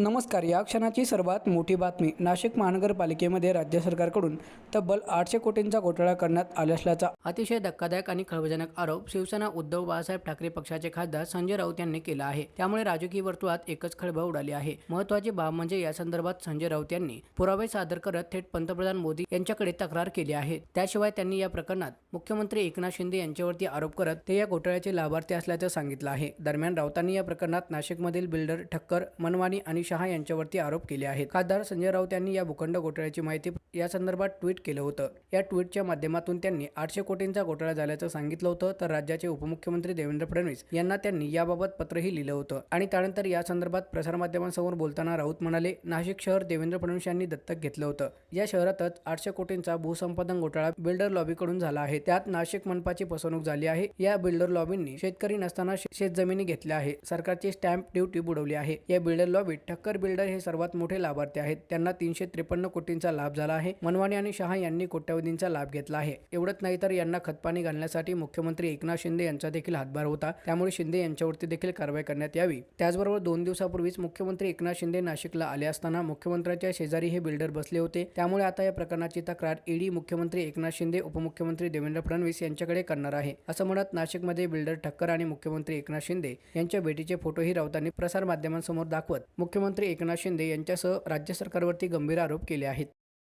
नमस्कार या क्षणाची सर्वात मोठी बातमी नाशिक महानगरपालिकेमध्ये राज्य सरकारकडून तब्बल आठशे कोटींचा घोटाळा करण्यात आला असल्याचा अतिशय धक्कादायक आणि खळबळजनक आरोप शिवसेना उद्धव बाळासाहेब ठाकरे पक्षाचे खासदार संजय राऊत यांनी केला आहे. त्यामुळे राजकीय वर्तुळात एकच खळबळ उडाली आहे. महत्वाची बाब म्हणजे या संदर्भात संजय राऊत यांनी पुरावे सादर करत थेट पंतप्रधान मोदी यांच्याकडे तक्रार केली आहे. त्याशिवाय त्यांनी या प्रकरणात मुख्यमंत्री एकनाथ शिंदे यांच्यावरती आरोप करत ते या घोटाळ्याचे लाभार्थी असल्याचं सांगितलं आहे. दरम्यान राऊतांनी या प्रकरणात नाशिकमधील बिल्डर ठक्कर मनवानी आणि शहा यांच्यावरती आरोप केले आहेत. खासदार संजय राऊत यांनी या भूखंड घोटाळ्याची माहिती या संदर्भात ट्विट केलं होतं. या ट्विटच्या माध्यमातून त्यांनी आठशे कोटींचा घोटाळा झाल्याचं सांगितलं होतं तर राज्याचे उपमुख्यमंत्री देवेंद्र फडणवीस यांना त्यांनी याबाबत पत्रही लिहिलं होतं. आणि त्यानंतर या संदर्भात प्रसारमाध्यमांसमोर बोलताना राऊत म्हणाले नाशिक शहर देवेंद्र फडणवीस यांनी दत्तक घेतलं होतं. या शहरातच आठशे कोटींचा भूसंपादन घोटाळा बिल्डर लॉबीकडून झाला आहे. त्यात नाशिक मनपाची फसवणूक झाली आहे. या बिल्डर लॉबींनी शेतकरी नसताना शे- शेतजमिनी घेतल्या आहे सरकारची स्टॅम्प ड्युटी बुडवली आहे. या बिल्डर लॉबीत ठक्कर बिल्डर हे सर्वात मोठे लाभार्थी आहेत. त्यांना तीनशे त्रेपन्न कोटींचा लाभ झाला आहे. मनवाणी आणि शहा यांनी कोट्यवधींचा लाभ घेतला आहे. एवढंच नाही तर यांना खतपाणी घालण्यासाठी मुख्यमंत्री एकनाथ शिंदे यांचा देखील हातभार होता. त्यामुळे शिंदे यांच्यावरती देखील कारवाई करण्यात यावी. त्याचबरोबर दोन दिवसापूर्वीच मुख्यमंत्री एकनाथ शिंदे नाशिकला आले असताना मुख्यमंत्र्यांच्या शेजारी हे बिल्डर बसले होते. त्यामुळे आता या प्रकरणाची तक्रार ईडी मुख्यमंत्री एकनाथ शिंदे उपमुख्यमंत्री देवेंद्र फडणवीस यांच्याकडे करणार आहे. असं म्हणत नाशिकमध्ये बिल्डर ठक्कर आणि मुख्यमंत्री एकनाथ शिंदे यांच्या भेटीचे फोटोही राऊतांनी प्रसारमाध्यमांसमोर दाखवत मुख्यमंत्री मुख्यमंत्री एकनाथ शिंदे यांच्यासह राज्य सरकारवरती गंभीर आरोप केले आहेत.